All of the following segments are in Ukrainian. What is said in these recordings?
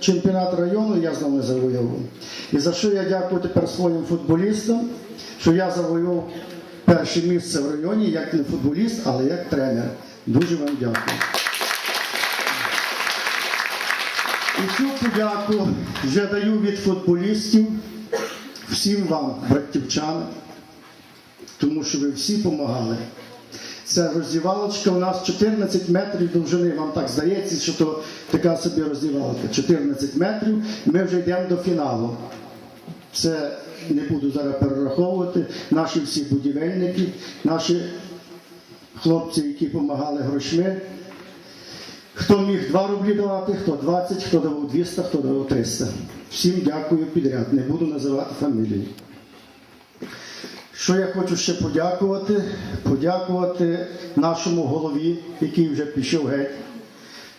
чемпіонат району я знову завоював. І за що я дякую тепер своїм футболістам, що я завоював перше місце в районі як не футболіст, але як тренер. Дуже вам дякую. І цю подяку вже даю від футболістів всім вам, братівчани, тому що ви всі допомагали. Це роздівалочка у нас 14 метрів довжини. Вам так здається, що то така собі роздівалка. 14 метрів. Ми вже йдемо до фіналу. Це не буду зараз перераховувати. Наші всі будівельники, наші хлопці, які допомагали грошми. Хто міг 2 рублі давати, хто 20, хто давав 200, хто давав 300. Всім дякую підряд. Не буду називати фамілії. Що я хочу ще подякувати? Подякувати нашому голові, який вже пішов геть.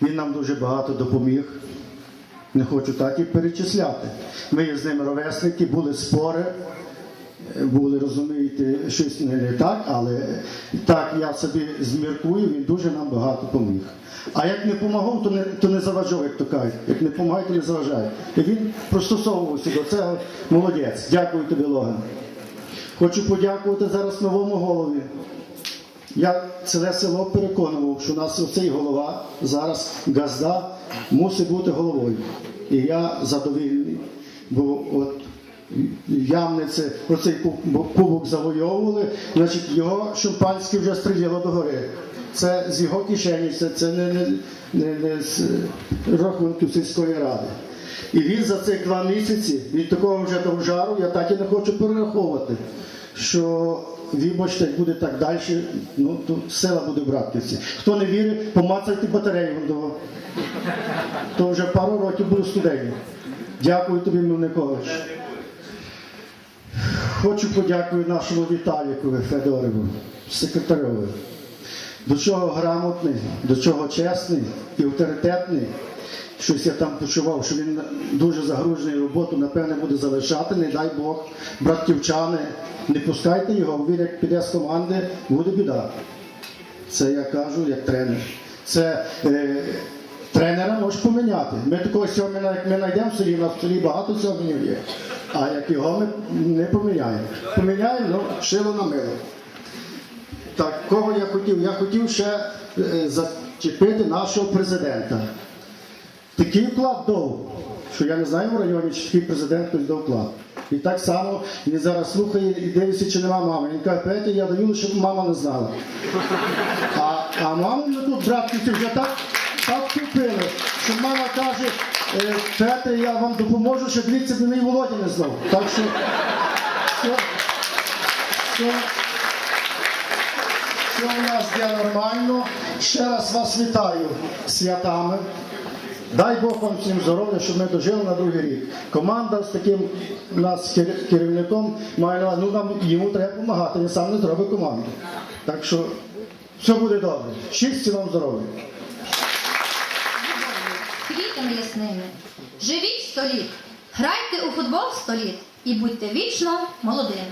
Він нам дуже багато допоміг. Не хочу так і перечисляти. Ми з ним ровесники, були спори, були, розумієте, щось не, так, але так я собі зміркую, він дуже нам багато допоміг. А як не допомагав, то не, то не заважав, як то кажуть. Як не допомагає, то не заважає. І він пристосовувався до цього. Молодець. Дякую тобі, Логан. Хочу подякувати зараз новому голові. Я ціле село переконував, що у нас оцей голова зараз газда мусить бути головою. І я задовільний, бо от ямниці оцей куб- кубок завойовували, значить його шампанське вже стріляло догори. Це з його кишені, це не, не, не, не з рахунку сільської ради. І він за цих два місяці від такого вже довжару, я так і не хочу перераховувати, що вибачте, буде так далі, ну то сила буде Братківці. Хто не вірить, помацайте батарею. до- То вже пару років буду студентом. Дякую тобі, Мельникович. Хочу подякувати нашому Віталікові Федорову, секретареві. До чого грамотний, до чого чесний і авторитетний. Щось я там почував, що він дуже загружений роботу, напевне, буде залишати, не дай Бог, братівчани, не пускайте його, він як піде з команди, буде біда. Це я кажу як тренер. Це е, тренера можеш поміняти. Ми такого сьоміна, як ми знайдемо в селі, у нас в селі багато сьомінів є. А як його ми не поміняємо. Поміняємо, ну, шило на мило. Так, кого я хотів? Я хотів ще е, зачепити нашого президента. Такий вклад дав, що я не знаю в районі, чи такий президент хтось дав вклад. І так само він зараз слухає і дивиться, чи нема мами. Він каже, Петя, я даю, щоб мама не знала. А, а маму ми тут, братківці, вже так, так купили, що мама каже, «Е, Петре, я вам допоможу, щоб дивіться, до мій Володя не знав. Так що все, все, все у нас є нормально. Ще раз вас вітаю святами. Дай Бог вам всім здоров'я, щоб ми дожили на другий рік. Команда з таким нас керівником має ну нам йому треба допомагати, він сам не зробить команду. Так що все буде добре. Щастя вам здоров'я. квітами ясними. Живіть сто літ, грайте у футбол сто літ і будьте вічно молодими.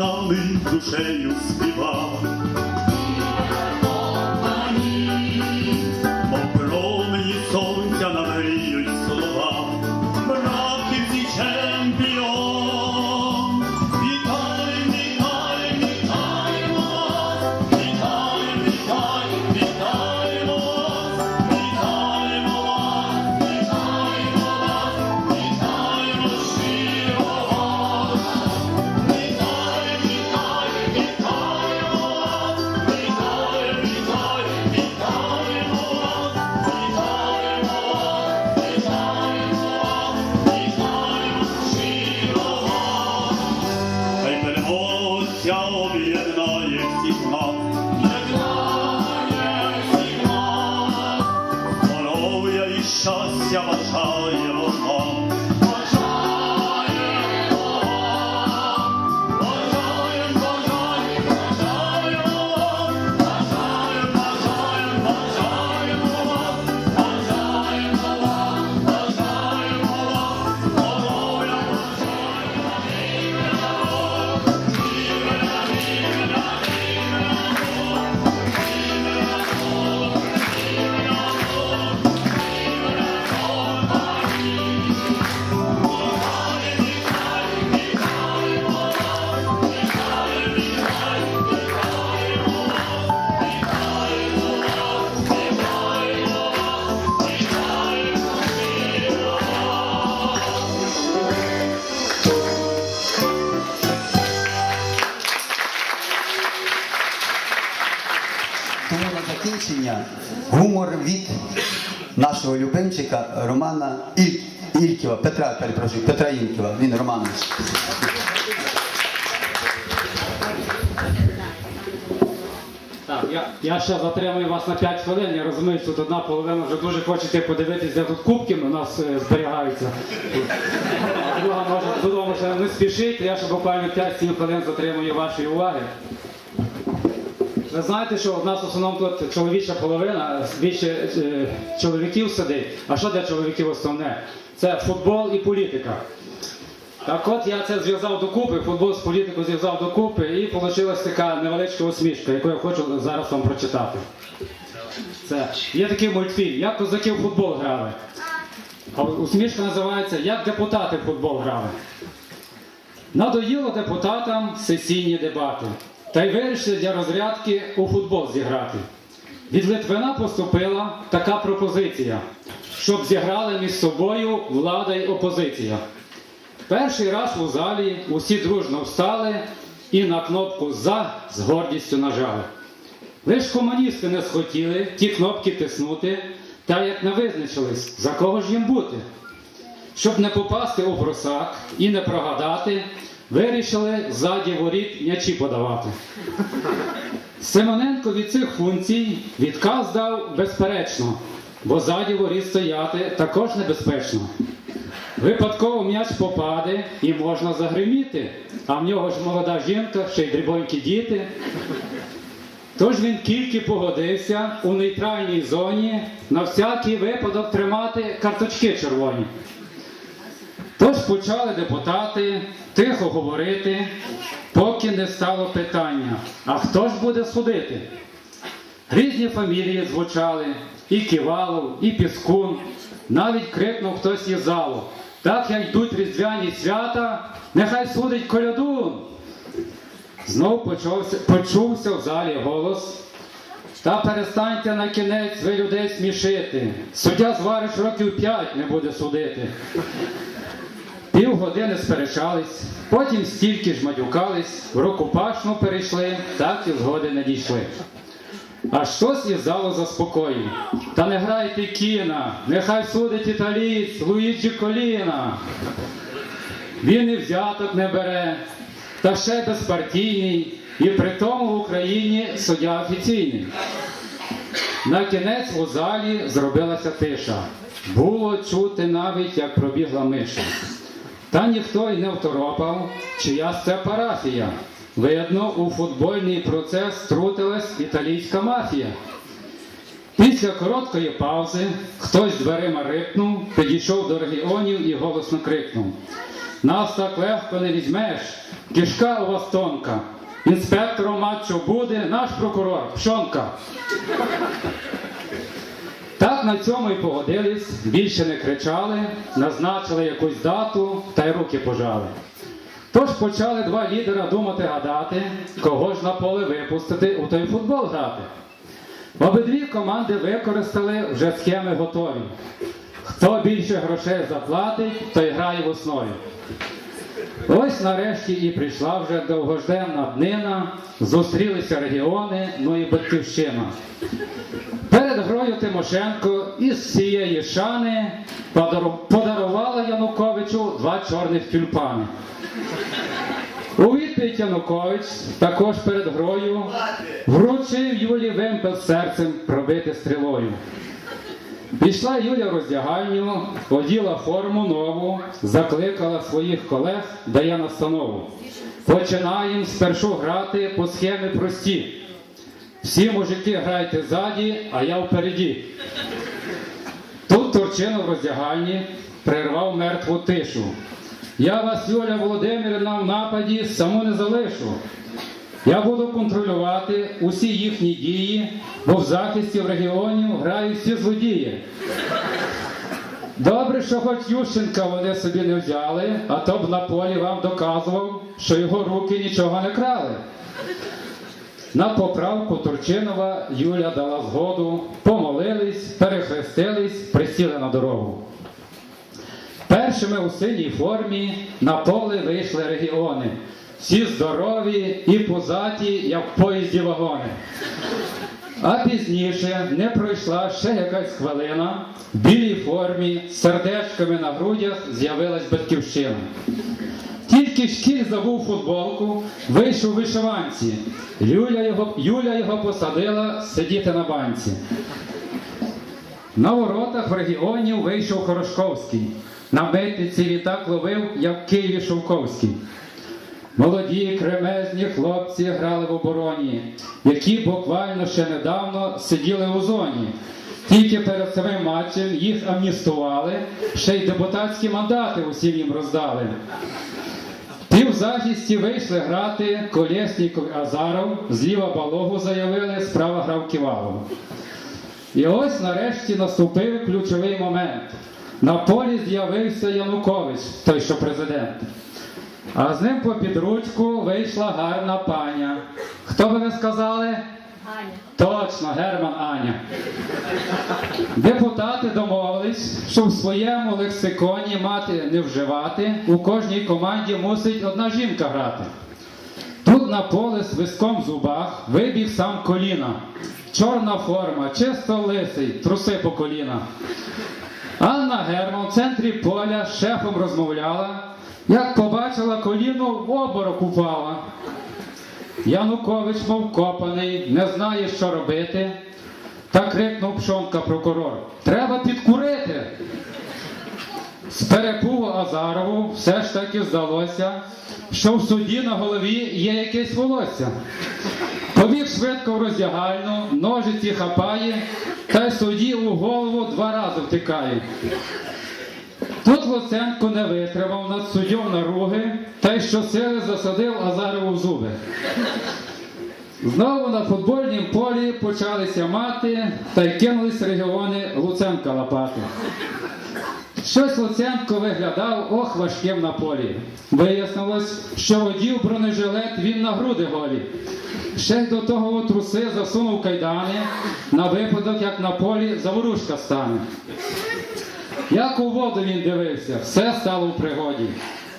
Нами душею співа. Романа Іль... Ільківа, Петра, перепрошую, Петра Ільківа. Він. Так, я, я ще затримую вас на 5 хвилин. Я розумію, що тут одна половина вже дуже хочете подивитися, де тут кубки у нас е, зберігаються. А друга може додому ще не спішить, я ще буквально 5-7 хвилин затримую вашої уваги. Ви знаєте, що у нас в основному тут чоловіча половина, більше е, чоловіків сидить. А що для чоловіків основне? Це футбол і політика. Так от я це зв'язав докупи, футбол з політикою зв'язав докупи, і вийшла така невеличка усмішка, яку я хочу зараз вам прочитати. Це є такий мультфільм, як козаки в футбол грали. А усмішка називається Як депутати в футбол грали. Надоїло депутатам сесійні дебати. Та й вирішили для розрядки у футбол зіграти. Від Литвина поступила така пропозиція, щоб зіграли між собою влада й опозиція. Перший раз у залі усі дружно встали і на кнопку за з гордістю нажали. Лиш комуністи не схотіли ті кнопки тиснути, та як не визначились, за кого ж їм бути. Щоб не попасти у просак і не прогадати, вирішили ззаді воріт м'ячі подавати. Симоненко від цих функцій відказ дав безперечно, бо ззаді воріт стояти також небезпечно. Випадково м'яч попаде і можна загриміти, а в нього ж молода жінка, ще й дрібонькі діти. Тож він тільки погодився у нейтральній зоні на всякий випадок тримати карточки червоні. Тож почали депутати тихо говорити, поки не стало питання, а хто ж буде судити? Різні фамілії звучали, і Ківалов, і Піскун. Навіть крикнув хтось із залу. Так як йдуть різдвяні свята, нехай судить колядун. Знов почувся, почувся в залі голос. Та перестаньте на кінець ви людей смішити. Суддя звариш років п'ять не буде судити. Півгодини сперечались, потім стільки ж мадюкались, в рукопашну перейшли, так і згоди не дійшли. А щось із залу заспокоїв. Та не грайте кіна, нехай судить італієць Луїджі Коліна. Він і взяток не бере, та ще безпартійний, і при тому в Україні суддя офіційний. На кінець у залі зробилася тиша. Було чути навіть, як пробігла миша. Та ніхто й не второпав, чия ж це парафія. Видно, у футбольний процес втрутилась італійська мафія. Після короткої паузи хтось дверима рипнув, підійшов до регіонів і голосно крикнув: Нас так легко не візьмеш, кишка у вас тонка. Інспектором матчу буде наш прокурор Пшонка. Так на цьому і погодились, більше не кричали, назначили якусь дату та й руки пожали. Тож почали два лідера думати гадати, кого ж на поле випустити у той футбол грати. Обидві команди використали вже схеми готові. Хто більше грошей заплатить, той грає в основі. Ось нарешті і прийшла вже довгожденна днина, зустрілися регіони, ну і батьківщина. Перед грою Тимошенко із цієї шани подарувала Януковичу два чорних тюльпани. У відповідь Янукович також перед грою вручив Юлі вимпел серцем пробити стрілою. Пішла Юля в роздягальню, оділа форму нову, закликала своїх колег, дає настанову. Починаємо спершу грати по схемі прості. Всі мужики грайте ззаді, а я впереді. Тут Турчинов в роздягальні прервав мертву тишу. Я вас, Юля Володимирівна, в нападі саму не залишу. Я буду контролювати усі їхні дії, бо в захисті в регіонів грають всі злодії. Добре, що хоч Ющенка вони собі не взяли, а то б на полі вам доказував, що його руки нічого не крали. На поправку Турчинова Юля дала згоду, помолились, перехрестились, присіли на дорогу. Першими у синій формі на поле вийшли регіони. Всі здорові і позаті, як в поїзді вагони. А пізніше не пройшла ще якась хвилина, в білій формі, з сердечками на грудях з'явилась батьківщина. Тільки шкіль забув футболку, вийшов вишиванці. Юля його, Юля його посадила сидіти на банці. На воротах в регіонів вийшов Хорошковський. На митниці літак ловив, як в Києві Шовковський. Молоді кремезні хлопці грали в обороні, які буквально ще недавно сиділи у зоні. Тільки перед самим матчем їх амністували, ще й депутатські мандати усім їм роздали. Ті в захисті вийшли грати Колєсніков Азаров, зліва балогу заявили, справа грав Ківалов. І ось нарешті наступив ключовий момент. На полі з'явився Янукович, той, що президент. А з ним по підручку вийшла гарна паня. Хто би ви сказали? Аня. Точно, Герман Аня. Депутати домовились, що в своєму лексиконі мати не вживати, у кожній команді мусить одна жінка грати. Тут на поле з виском в зубах вибіг сам коліна. Чорна форма, чисто лисий, труси по коліна. Анна Герман в центрі поля з шефом розмовляла, як побачила коліну, в обморок упала. Янукович, мов копаний, не знає, що робити. Та крикнув пшонка прокурор. Треба підкурити. З перепугу Азарову все ж таки здалося, що в суді на голові є якесь волосся. Побіг швидко в роздягальну, ножиці хапає, та й судді у голову два рази втикає. Тут Луценко не витримав над суддєю наруги, та й щосили засадив Азарову в зуби. Знову на футбольнім полі почалися мати та й кинулись регіони Луценка лапати. Щось Луценко виглядав ох важким на полі. Вияснилось, що одів бронежилет він на груди голі. Ще й до того у труси засунув кайдани на випадок, як на полі заворушка стане. Як у воду він дивився, все стало в пригоді.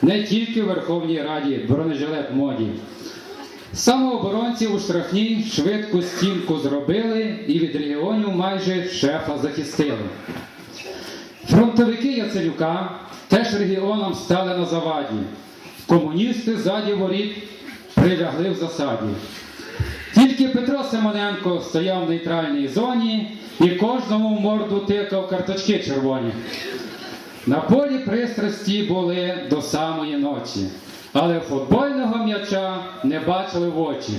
Не тільки в Верховній Раді бронежилет моді. Самооборонці у штрафній швидку стінку зробили і від регіонів майже шефа захистили. Фронтовики Яцелюка теж регіонам стали на заваді. Комуністи ззаді воріт прилягли в засаді. Тільки Петро Симоненко стояв в нейтральній зоні і кожному в морду тикав карточки червоні. На полі пристрасті були до самої ночі, але футбольного м'яча не бачили в очі.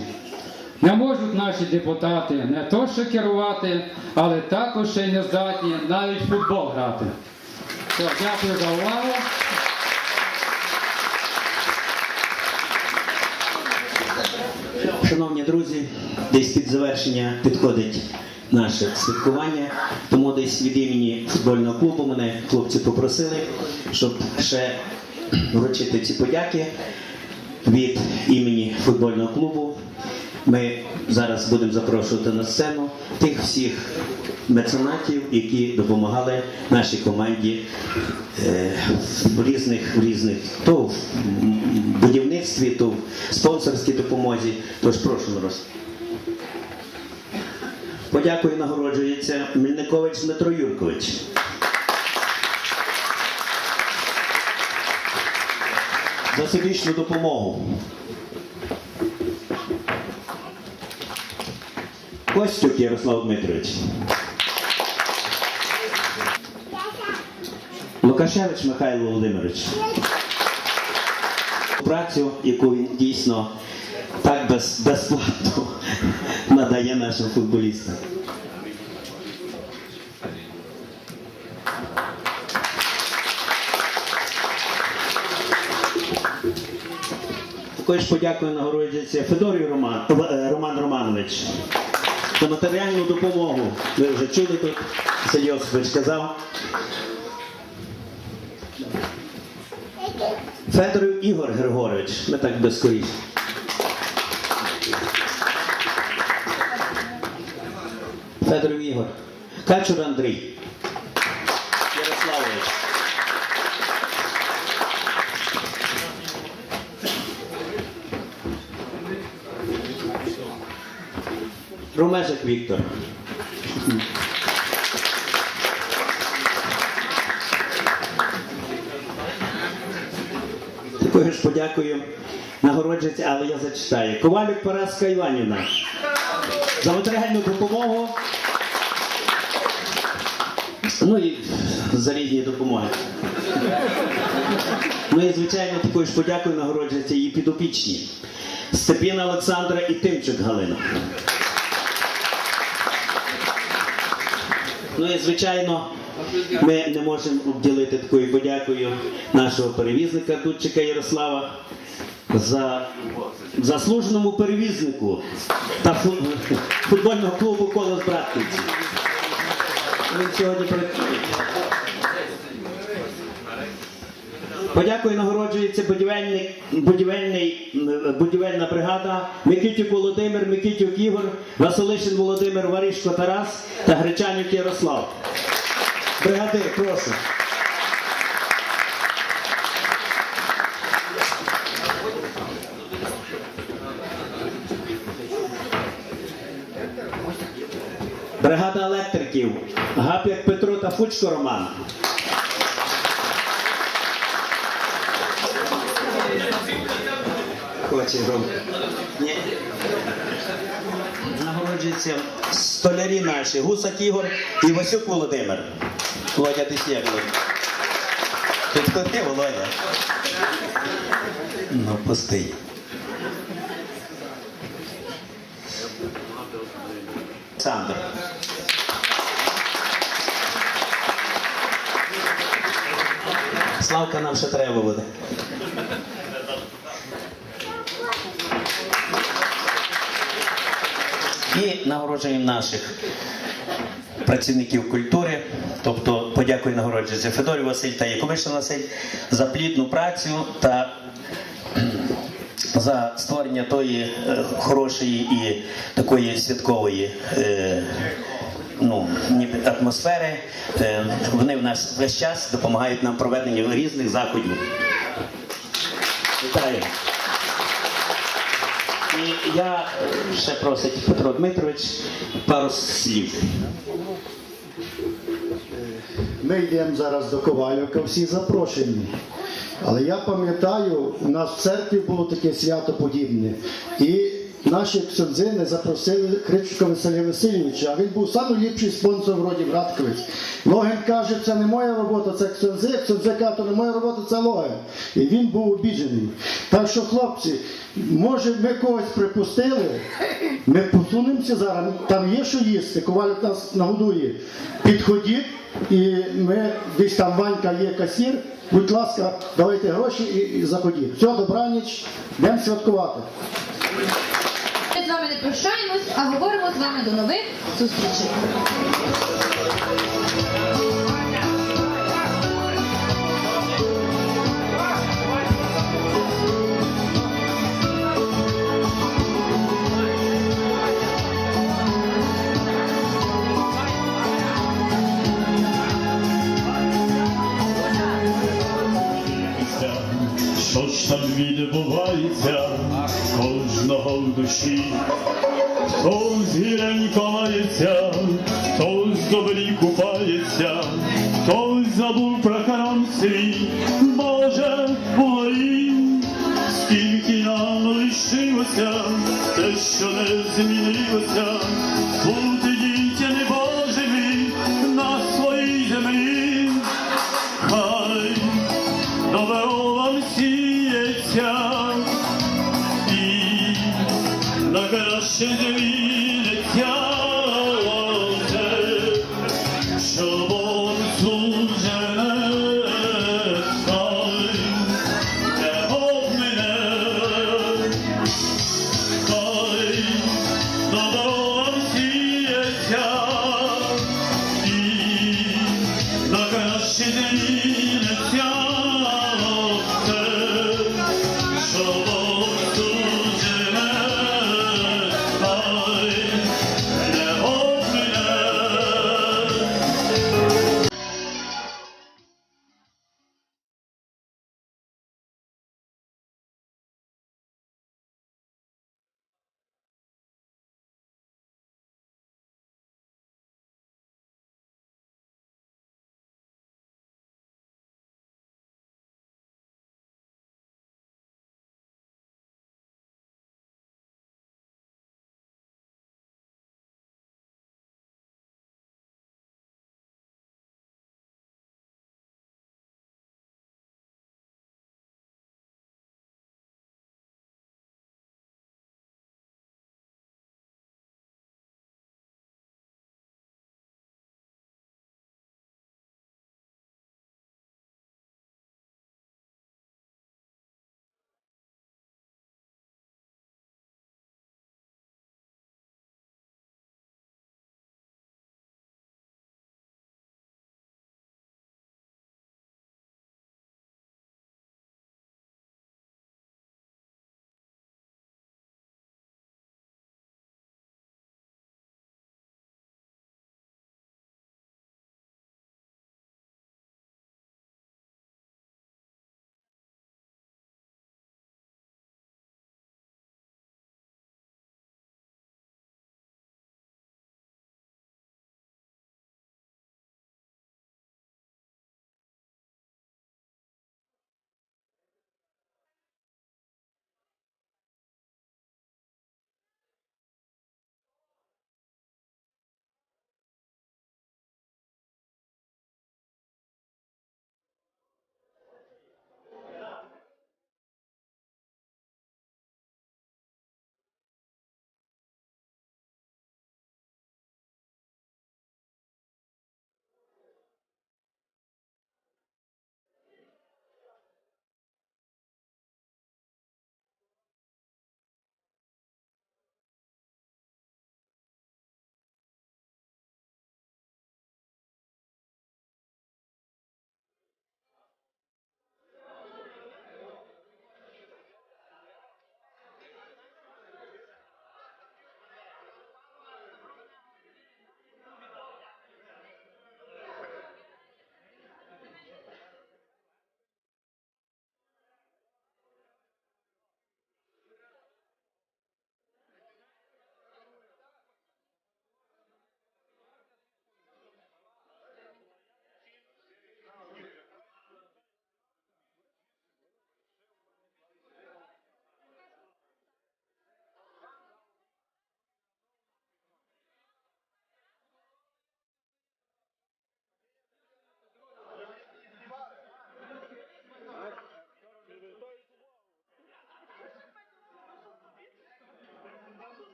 Не можуть наші депутати не то що керувати, але також ще й не здатні навіть футбол грати. Все, дякую за увагу. Шановні друзі, десь під завершення підходить наше святкування, тому десь від імені футбольного клубу мене хлопці попросили, щоб ще вручити ці подяки від імені футбольного клубу. Ми зараз будемо запрошувати на сцену тих всіх меценатів, які допомагали нашій команді е, в різних, в різних то в будівництві, то в спонсорській допомозі. Тож прошу Мороз. Подякую, нагороджується Мельникович Дмитро Юркович. За всебічну допомогу. Костюк Ярослав Дмитрович. Лукашевич Михайло Володимирович. Працю, яку він дійсно так без, безплатно надає нашим футболістам. Також подякую нагороджується Федорію Роман, е, Роман Романович за матеріальну допомогу. Ви вже чули тут, Василь Йосипович казав. Федорів Ігор Григорович, ми так без Федорів Ігор. Качур Андрій. Ярославович. Ромежик Віктор. Такою ж подякою нагороджується, але я зачитаю. Ковалюк Параска Іванівна. За матеріальну допомогу. Ну і за різні допомоги. Ну і звичайно такою ж подякою нагороджується її підопічні. Степіна Олександра і Тимчик Галина. Ну і звичайно, ми не можемо обділити такою подякою нашого перевізника Дудчика Ярослава за заслуженому перевізнику та футбольного клубу Колос Братківці. Він сьогодні. Подякую нагороджується будівельник, будівельний, будівельна бригада Микитів Володимир, Микитів Ігор, Василишин Володимир, Варишко Тарас та Гречанюк Ярослав. Бригадир, прошу. Бригада електриків Гап'як Петро та Фучко Роман. Ні. Нагороджуються столярі наші Гусак Ігор і Васюк Володимир. Володя, ти Володя. Підходи, Володя. Ну, пустий. Сандр. Славка нам ще треба буде. І нагороджуємо наших працівників культури, тобто подякую нагороджується Федорів Василь та Яковишин Василь за плідну працю та за створення тої е, хорошої і такої святкової. е, Ну, ніби атмосфери. Е, Вони в нас весь час допомагають нам проведенню різних заходів. Вітаю. І я е, ще просить Петро Дмитрович пару слів. Ми йдемо зараз до Ковалівка, всі запрошені. Але я пам'ятаю, у нас в церкві було таке свято подібне. І наші ксьондзи не запросили Кричка Василя Васильовича, а він був найліпший спонсор вроді Братковець. Логін каже, це не моя робота, це ксьондзи, ксьондзи каже, то не моя робота, це Логін. І він був обіджений. Так що, хлопці, може ми когось припустили, ми посунемося зараз, там є що їсти, ковалюк нас нагодує. Підходіть, і ми десь там Ванька є касір. Будь ласка, давайте гроші і, заходіть. Все, добраніч, йдемо святкувати. З вами не прощаємось, а говоримо з вами до нових зустрічей. Ж там відбувається кожного в душі? Хто з гіренько мається, хто з добрі купається, хто забув про харам свій, може було скільки нам лишилося, те, що не змінилося,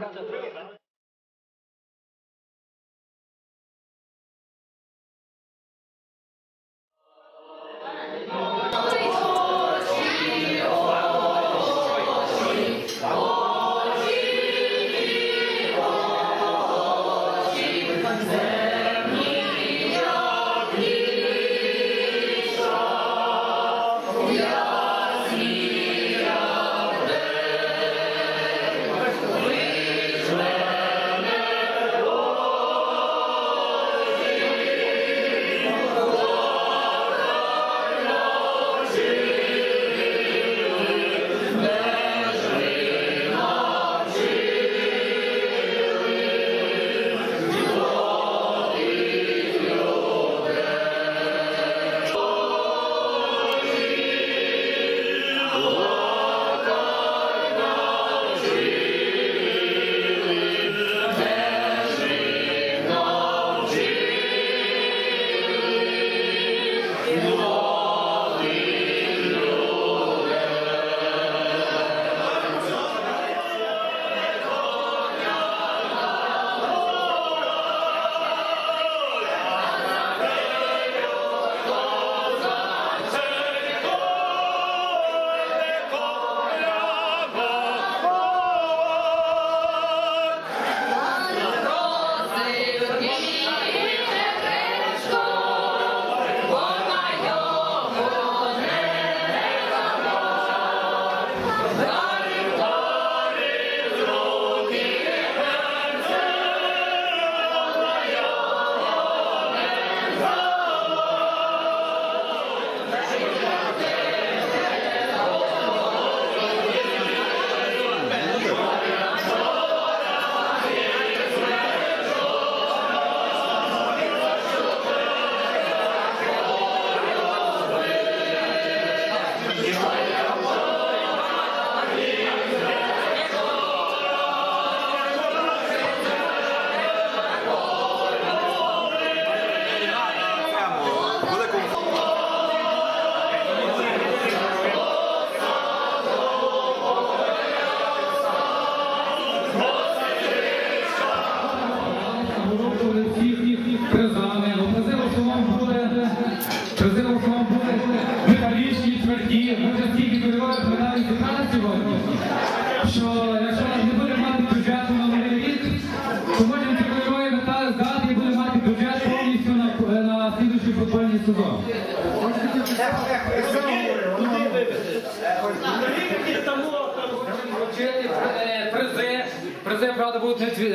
Gracias.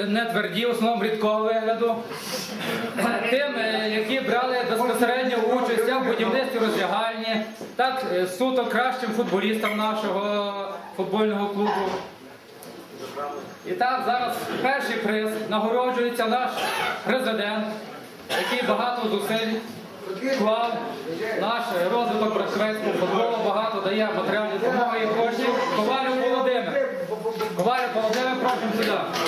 Не тверді, в основному рідкого вигляду. Тим, е, які брали безпосередньо участь в будівництві роздягальні, так е, суто кращим футболістам нашого футбольного клубу. І так, зараз перший приз нагороджується наш президент, який багато зусиль вклав наш розвиток брашківського футболу, багато дає матеріальної допомоги і коштів. Ковалів Володимир. Ковалів Володимир, просимо сюди.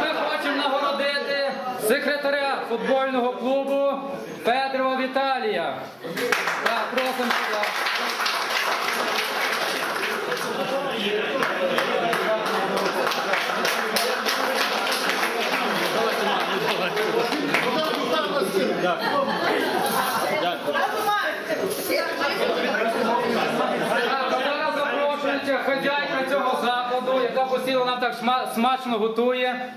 Ми хочемо нагородити секретаря футбольного клубу Федорова Віталія. Так, просимо сюди. Так, зараз запрошується хазяйка цього закладу, яка постійно нам так смачно готує.